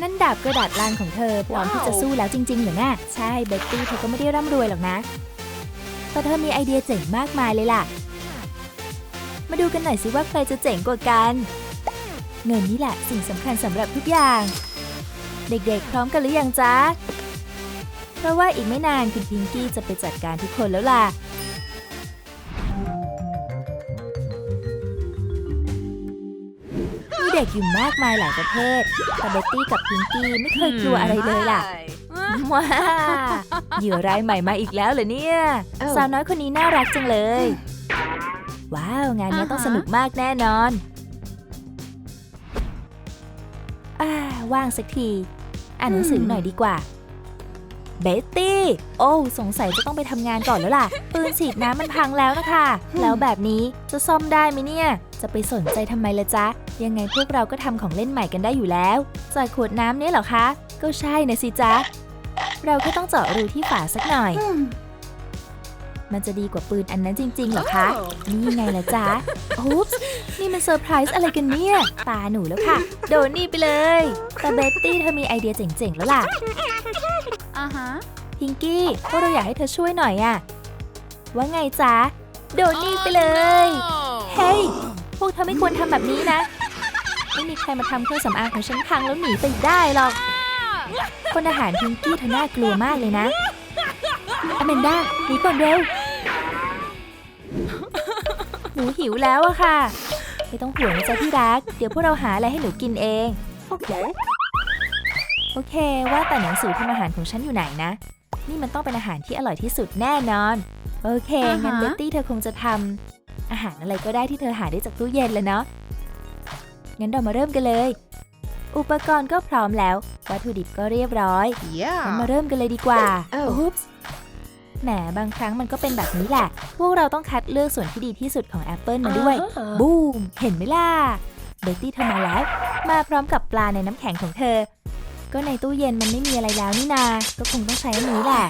นั่นดาบกระดาษลานของเธอพร้อมที่จะสู้แล้วจริงๆเหรอน่ะใช่เบ็ตตี้เธอก็ไม่ได้ร่ำรวยหรอกนะแต่เธอมีไอเดียเจ๋งมากมายเลยล่ะ มาดูกันหน่อยสิว่าใครจะเจ๋งกว่ากัน เงินนี่แหละสิ่งสำคัญสำหรับทุกอย่าง เด็กๆ พร้อมกันหรือยังจ๊ะ เพราะว่าอีกไม่นานคุณพิงกี้จะไปจัดการทุกคนแล้วล่ะ เด็กอยู่มากมายหลายประเภทแต่เบ็ตตี้กับพิงกี้ไม่เคยกลัวอะไรเลยล่ะว้าเหยื่อรายใหม่มาอีกแล้วเหรอเนี่ยเอ้าสาวน้อยคนนี้น่ารักจังเลย ว้าว งานนี้ต้องสนุกมากแน่นอนอ่าว่างสักที อ่านหนังสือหน่อยดีกว่าเบตตี้ โอ้สงสัยจะต้องไปทำงานก่อนแล้วล่ะ ปืนฉีดน้ำมันพังแล้วนะคะ แล้วแบบนี้จะซ่อมได้ไหมเนี่ย จะไปสนใจทำไมละจ๊ะ ยังไงพวกเราก็ทำของเล่นใหม่กันได้อยู่แล้วจากขวดน้ำเนี่ยเหรอคะ ก็ใช่นะสิจ๊ะ เราก็ต้องเจาะรูที่ฝาสักหน่อย มันจะดีกว่าปืนอันนั้นจริงๆเหรอคะ นี่ไงล่ะจ๊ะอุ๊ปส์นี่มันเซอร์ไพรส์อะไรกันเนี่ยตาหนูแล้วค่ะ โดนนี่ไปเลยแต่เบตตี้เธอมีไอเดียเจ๋งๆแล้วล่ะอ่าฮะพิงกี้พวกเราอยากให้เธอช่วยหน่อยอะว่าไงจ๊ะ โดนนี่ไปเลย เฮ้ยพ วกเธอไม่ควรทำแบบนี้นะ ไม่มีใครมาทำเครื่องสำอางของฉันพังแล้วหนีไปได้หรอก คนอาหารพิงกี้เธอน่ากลัวมากเลยนะ อแมนด้าหนีก่อนเร็ว หนูหิวแล้วอะค่ะ ไม่ต้องห่วงนะจ๊ะที่รัก เดี๋ยวพวกเราหาอะไรให้หนูกินเอง โอเค โอเค ว่าแต่หนังสือทำอาหารของฉันอยู่ไหนนะ นี่มันต้องเป็นอาหารที่อร่อยที่สุดแน่นอน โอเค งั้นเบตตี้เธอคงจะทำ อาหารอะไรก็ได้ที่เธอหาได้จากตู้เย็นแล้วเนาะ งั้นเรามาเริ่มกันเลย อุปกรณ์ก็พร้อมแล้ว วัตถุดิบก็เรียบร้อยงั้นมา yeah เริ่มกันเลยดีกว่าอ้าวอุ๊ปส์แหมบางครั้งมันก็เป็นแบบนี้แหละ พวกเราต้องคัดเลือกส่วนที่ดีที่สุดของแอปเปิลมาด้วยบูม เห็นไหมล่ะ เบตตี้เธอมาแล้ว มาพร้อมกับปลาในน้ำแข็งของเธอ ก็ในตู้เย็นมันไม่มีอะไรแล้วนี่นา ก็คงต้องใช้อันนี้แหละ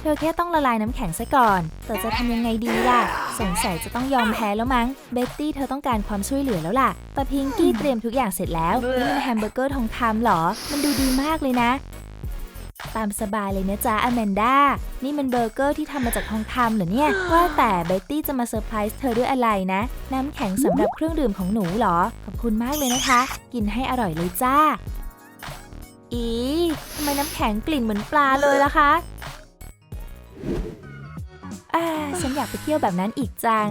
เธอแค่ต้องละลายน้ำแข็งซะก่อน แต่จะทำยังไงดีล่ะ สงสัยจะต้องยอมแพ้แล้วมั้ง เบ็ตตี้เธอต้องการความช่วยเหลือแล้วล่ะ แต่พิงกี้เตรียมทุกอย่างเสร็จแล้ว นี่มันแฮมเบอร์เกอร์ทองคำเหรอ มันดูดีมากเลยนะ ตามสบายเลยนะจ๊ะอแมนด้า นี่มันเบอร์เกอร์ที่ทำมาจากทองคำเหรอเนี่ย ว่าแต่เบ็ตตี้จะมาเซอร์ไพรส์เธอด้วยอะไรนะ น้ำแข็งสำหรับเครื่องดื่มของหนูเหรอ ขอบคุณมากเลยนะคะ กินให้อร่อยเลยจ้า อีทำไมน้ำแข็งกลิ่นเหมือนปลาเลยล่ะคะ อยากไปเที่ยวแบบนั้นอีกจัง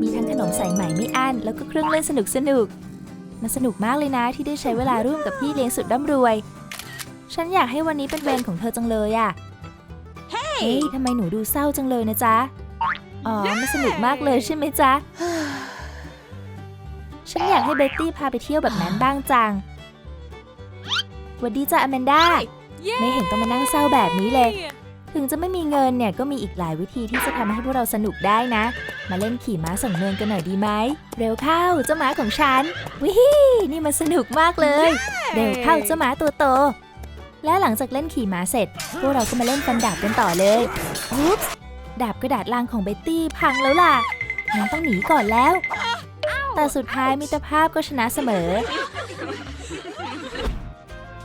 มีทั้งขนมใส่ใหม่ไม่อั้น แล้วก็เครื่องเล่นสนุกสนุกๆมันสนุกมากเลยนะที่ได้ใช้เวลาร่วมกับพี่เลี้ยงสุดร่ำรวย ฉันอยากให้วันนี้เป็นเวรของเธอจังเลยอะเฮ้ยทำไมหนูดูเศร้าจังเลยนะจ๊ะ อ๋อ มันสนุกมากเลยใช่ไหมจ๊ะ ฉันอยากให้เบตตี้พาไปเที่ยวแบบนั้นบ้างจังหวัสดีจ้ะอแมนด้า ไม่เห็นต้องมานั่งเศร้าแบบนี้เลย ถึงจะไม่มีเงินเนี่ยก็มีอีกหลายวิธีที่จะทำให้พวกเราสนุกได้นะ มาเล่นขี่ม้าส่งเมืองกันหน่อยดีไหม เร็วเข้าเจ้าม้าของฉัน วิฮีนี่มันสนุกมากเลย เร็วเข้าเจ้าม้าตัวโต และหลังจากเล่นขี่ม้าเสร็จ พวกเราก็มาเล่นฟันดาบกันต่อเลยอุ๊บส์ดาบกระดาษลางของเบ็ตตี้พังแล้วล่ะงั้นต้องหนีก่อนแล้ว แต่สุดท้ายมิตรภาพก็ชนะเสมอ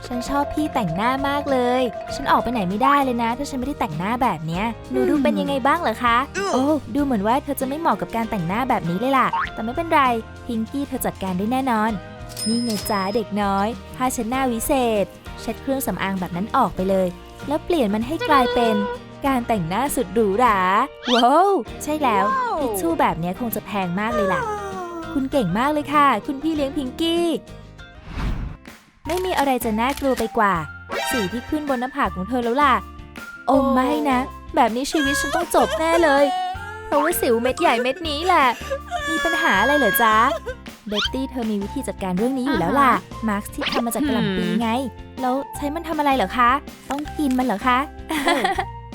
ฉันชอบพี่แต่งหน้ามากเลย ฉันออกไปไหนไม่ได้เลยนะ ถ้าฉันไม่ได้แต่งหน้าแบบเนี้ยหนูดูเป็นยังไงบ้างเหรอคะ โอ้ ดูเหมือนว่าเธอจะไม่เหมาะกับการแต่งหน้าแบบนี้เลยล่ะ แต่ไม่เป็นไร พิงกี้เธอจัดการได้แน่นอน นี่ไงจ้าเด็กน้อยผ้าเช็ดหน้าวิเศษ เช็ดเครื่องสำอางแบบนั้นออกไปเลย แล้วเปลี่ยนมันให้กลายเป็น การแต่งหน้าสุดหรูหรา ว้าว ใช่แล้วทิชชู่แบบเนี้ยคงจะแพงมากเลยล่ะ คุณเก่งมากเลยค่ะ คุณพี่เลี้ยงพิงกี้ ไม่มีอะไรจะน่ากลัวไปกว่า สีที่ขึ้นบนหน้าผากของเธอแล้วล่ะ โอ้ไม่นะ แบบนี้ชีวิตฉันต้องจบแน่เลย เพราะว่าสิวเม็ดใหญ่เม็ดนี้แหละ มีปัญหาอะไรเหรอจ๊ะ เบตตี้เธอมีวิธีจัดการเรื่องนี้อยู่แล้วล่ะ มาร์คที่ทำมาจากกระหล่ำปีไง แล้วใช้มันทำอะไรเหรอคะ ต้องกินมันเหรอคะ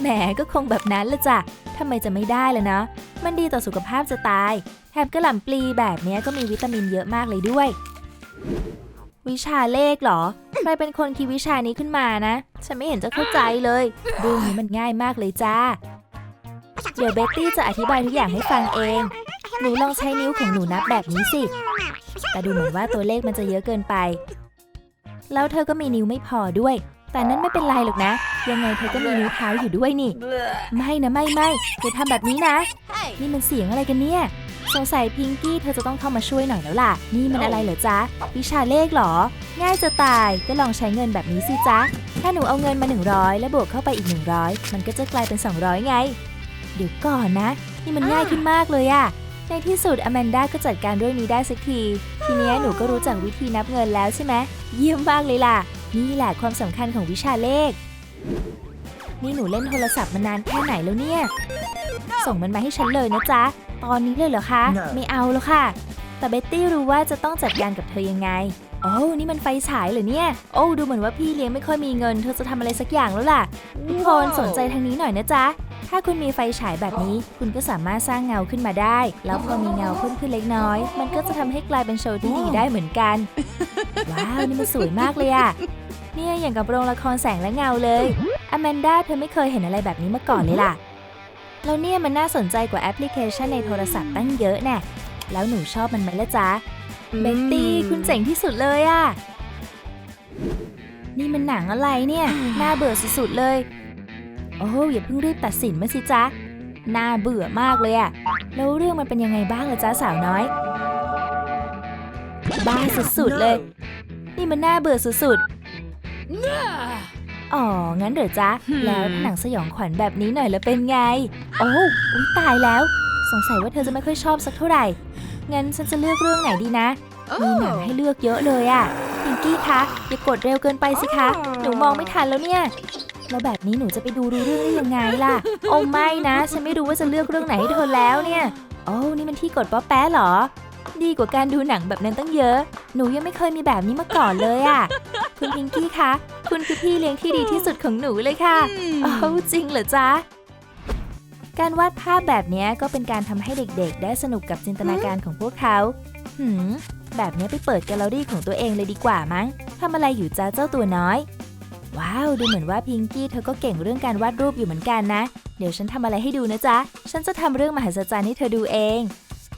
แหมก็คงแบบนั้นละจ้ะทำไมจะไม่ได้ล่ะเนาะ มันดีต่อสุขภาพจะตาย แถมกระหล่ำปลีแบบเนี้ยก็มีวิตามินเยอะมากเลยด้วย วิชาเลขเหรอ ใครเป็นคนคิดวิชานี้ขึ้นมานะ ฉันไม่เห็นจะเข้าใจเลยเรื่องนี้มันง่ายมากเลยจ้า เดี๋ยวเบตตี้จะอธิบายทุกอย่างให้ฟังเอง หนูลองใช้นิ้วของหนูนับแบบนี้สิ แต่ดูเหมือนว่าตัวเลขมันจะเยอะเกินไป แล้วเธอก็มีนิ้วไม่พอด้วย แต่นั้นไม่เป็นไรหรอกนะ ยังไงเธอก็มีนิ้วเท้าอยู่ด้วยนี่ ไม่นะไม่ไม่อย่าทำแบบนี้นะ นี่มันเสียงอะไรกันเนี่ย สงสัยพิงกี้เธอจะต้องเข้ามาช่วยหน่อยแล้วล่ะ นี่มันอะไรเหรอจ๊ะ วิชาเลขเหรอ ง่ายจะตาย ก็ลองใช้เงินแบบนี้สิจ๊ะ ถ้าหนูเอาเงินมา 100 แล้วบวกเข้าไปอีก 100 มันก็จะกลายเป็น 200 ไง เดี๋ยวก่อนนะ นี่มันง่ายขึ้นมากเลยอะในที่สุดอแมนด้าก็จัดการเรื่องนี้ได้สักที ทีเนี้ยหนูก็รู้จักวิธีนับเงินแล้วใช่ไหมเยี่ยมมากเลยล่ะ นี่แหละความสำคัญของวิชาเลขนี่หนูเล่นโทรศัพท์มานานแค่ไหนแล้วเนี่ย ส่งมันมาให้ฉันเลยนะจ๊ะ ตอนนี้เลยเหรอคะ No ไม่เอาแล้วค่ะ แต่เบ็ตตี้รู้ว่าจะต้องจัดการกับเธอยังไง โอ้นี่มันไฟฉายเหรอเนี่ย โอ้ดูเหมือนว่าพี่เลี้ยงไม่ค่อยมีเงิน เธอจะทำอะไรสักอย่างแล้วล่ะ ทุกคนสนใจทางนี้หน่อยนะจ๊ะ ถ้าคุณมีไฟฉายแบบนี้ คุณก็สามารถสร้างเงาขึ้นมาได้ แล้วพอมีเงาเพิ่มขึ้นเล็กน้อย มันก็จะทำให้กลายเป็นโชว์ที่ดีได้เหมือนกัน ว้าวนี่มันสวยมากเลยอะเนี่ยอย่างกับโรงละครแสงและเงาเลยอแมนด้าเธอไม่เคยเห็นอะไรแบบนี้มาก่อนเลยล่ะ แล้วเนี่ยมันน่าสนใจกว่าแอปพลิเคชันในโทรศัพท์ตั้งเยอะแน่แล้วหนูชอบมันไหมล่ะจ๊ะเบตตี้คุณเจ๋งที่สุดเลยอะนี่มันหนังอะไรเนี่ย น่าเบื่อสุดๆเลย โอ้อย่าเพิ่งรีบตัดสินมาสิจ๊ะ น่าเบื่อมากเลยอะแล้วเรื่องมันเป็นยังไงบ้างล่ะจ๊ะสาวน้อย บ้าสุดๆเลย นี่มันน่าเบื่อสุดๆ อ๋อ งั้นเหรอจ๊ะ แล้วหนังสยองขวัญแบบนี้หน่อยแล้วเป็นไง โอ้อุ๊ยตายแล้ว สงสัยว่าเธอจะไม่ค่อยชอบสักเท่าไหร่ งั้นฉันจะเลือกเรื่องไหนดีนะ มีหนังให้เลือกเยอะเลยอะพิงกี้คะ อย่ากดเร็วเกินไปสิคะ หนูมองไม่ทันแล้วเนี่ย แล้วแบบนี้หนูจะไปดูรู้เรื่องได้ยังไงล่ะ โอ้ไม่นะ ฉันไม่รู้ว่าจะเลือกเรื่องไหนให้เธอแล้วเนี่ย โอ้นี่มันที่กดป๊อปแป๊ะเหรอ ดีกว่าการดูหนังแบบนั้นตั้งเยอะ หนูยังไม่เคยมีแบบนี้มาก่อนเลยอะคุณพิงกี้คะ คุณคือพี่เลี้ยงที่ดีที่สุดของหนูเลยค่ะโอ้จริงเหรอจ๊ะ การวาดภาพแบบเนี้ยก็เป็นการทำให้เด็กๆ ได้สนุกกับจินตนาการของพวกเขา หืม แบบเนี้ยไปเปิดแกลเลอรี่ของตัวเองเลยดีกว่ามั้งทำอะไรอยู่จ้าเจ้าตัวน้อย ว้าว ดูเหมือนว่าพิงกี้เธอก็เก่งเรื่องการวาดรูปอยู่เหมือนกันนะ เดี๋ยวฉันทำอะไรให้ดูนะจ๊ะ ฉันจะทำเรื่องมหัศจรรย์ให้เธอดูเอง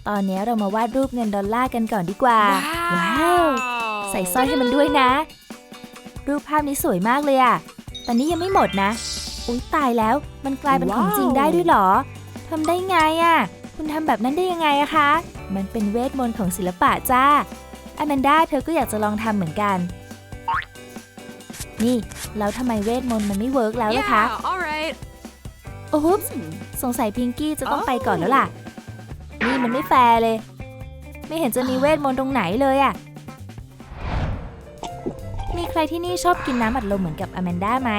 ตอนเนี้ยเรามาวาดรูปเงินดอลลาร์กันก่อนดีกว่า ว้าว ใส่สร้อยให้มันด้วยนะ รูปภาพนี้สวยมากเลยอะแต่นี้ยังไม่หมดนะ อุ๊ยตายแล้ว มันกลายเป็นของจริงได้ด้วยเหรอทำได้ไงอะคุณทำแบบนั้นได้ยังไงอะคะ มันเป็นเวทมนต์ของศิลปะจ้าอแมนด้าเธอก็อยากจะลองทำเหมือนกัน นี่ แล้วทำไมเวทมนต์มันไม่เวิร์กแล้วล่ะคะ Yeah, all right. โอ้โหสงสัยพิงกี้จะต้องไปก่อนแล้วล่ะ นี่มันไม่แฟร์เลย ไม่เห็นจะมีเวทมนต์ตรงไหนเลยอะ มีใครที่นี่ชอบกินน้ำอัดลมเหมือนกับอแมนด้าไหม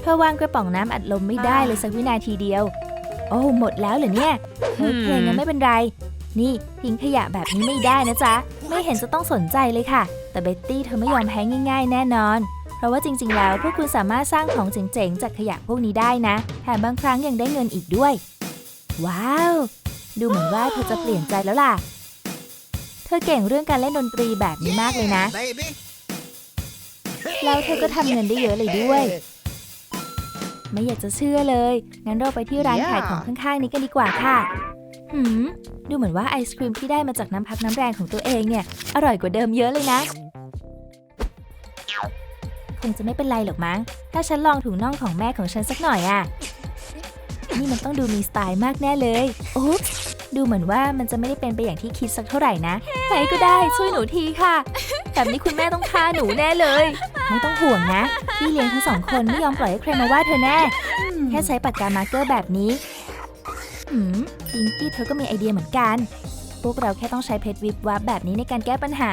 เธอวางกระป๋องน้ำอัดลมไม่ได้เลยสักวินาทีเดียว โอ้หมดแล้วเหรอเนี่ยโอเคงั้นไม่เป็นไร นี่ทิ้งขยะแบบนี้ไม่ได้นะจ๊ะ ไม่เห็นจะต้องสนใจเลยค่ะ แต่เบ็ตตี้เธอไม่ยอมแพ้ง่ายๆ แน่นอน เพราะว่าจริง ๆ แล้วพวกคุณสามารถสร้างของเจ๋งๆจากขยะพวกนี้ได้นะ แถมบางครั้งยังได้เงินอีกด้วย ว้าว ดูเหมือนว่าเธอจะเปลี่ยนใจแล้วล่ะ ธอเก่งเรื่องการเล่นดนตรีแบบนี้มากเลยนะ baby. แล้วเธอก็ทำเงินได้เยอะเลยด้วย ไม่อยากจะเชื่อเลย งั้นเราไปที่ร้านขายของข้างๆนี้กันดีกว่าค่ะ หืม ดูเหมือนว่าไอศครีมที่ได้มาจากน้ำพักน้ำแรงของตัวเองเนี่ย อร่อยกว่าเดิมเยอะเลยนะ คงจะไม่เป็นไรหรอกมั้ง ถ้าฉันลองถุงน่องของแม่ของฉันสักหน่อยอะนี่มันต้องดูมีสไตล์มากแน่เลย โอ๊บ ดูเหมือนว่ามันจะไม่ได้เป็นไปอย่างที่คิดสักเท่าไหร่นะ ใครก็ได้ช่วยหนูทีค่ะ แบบนี้คุณแม่ต้องฆ่าหนูแน่เลย ไม่ต้องห่วงนะ พี่เลี้ยงทั้งสองคนไม่ยอมปล่อยให้ใครมาว่าเธอแน่ แค่ใช้ปากกามาร์กเกอร์แบบนี้หืมพิงกี้เธอก็มีไอเดียเหมือนกัน พวกเราแค่ต้องใช้เพชรวิบวับแบบนี้ในการแก้ปัญหา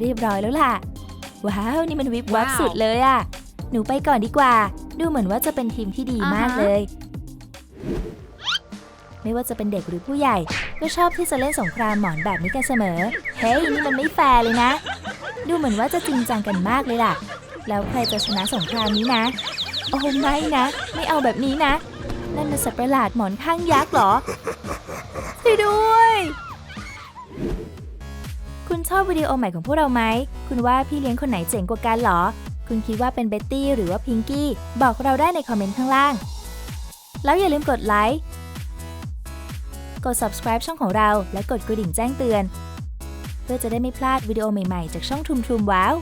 เรียบร้อยแล้วล่ะ ว้าว นี่มันวิบวับว้าวสุดเลยอะหนูไปก่อนดีกว่า ดูเหมือนว่าจะเป็นทีมที่ดีมากอ่าฮะเลย ไม่ว่าจะเป็นเด็กหรือผู้ใหญ่ ก็ชอบที่จะเล่นสงครามหมอนแบบนี้กันเสมอ เฮ้ยนี่มันไม่แฟร์เลยนะ ดูเหมือนว่าจะจริงจังกันมากเลยล่ะ แล้วใครจะชนะสงครามนี้นะ โอ้ไม่นะ ไม่เอาแบบนี้นะนั่นมันสัตว์ประหลาดหมอนข้างยักษ์เหรอช่วยด้วย คุณชอบวิดีโอใหม่ของพวกเราไหม คุณว่าพี่เลี้ยงคนไหนเจ๋งกว่ากันหรอ คุณคิดว่าเป็นเบ็ตตี้หรือว่าพิงกี้ บอกเราได้ในคอมเมนต์ข้างล่าง แล้วอย่าลืมกดไลค์ กด subscribe ช่องของเรา และกดกระดิ่งแจ้งเตือน เพื่อจะได้ไม่พลาดวิดีโอใหม่ๆ จากช่องทุมทุมว้าว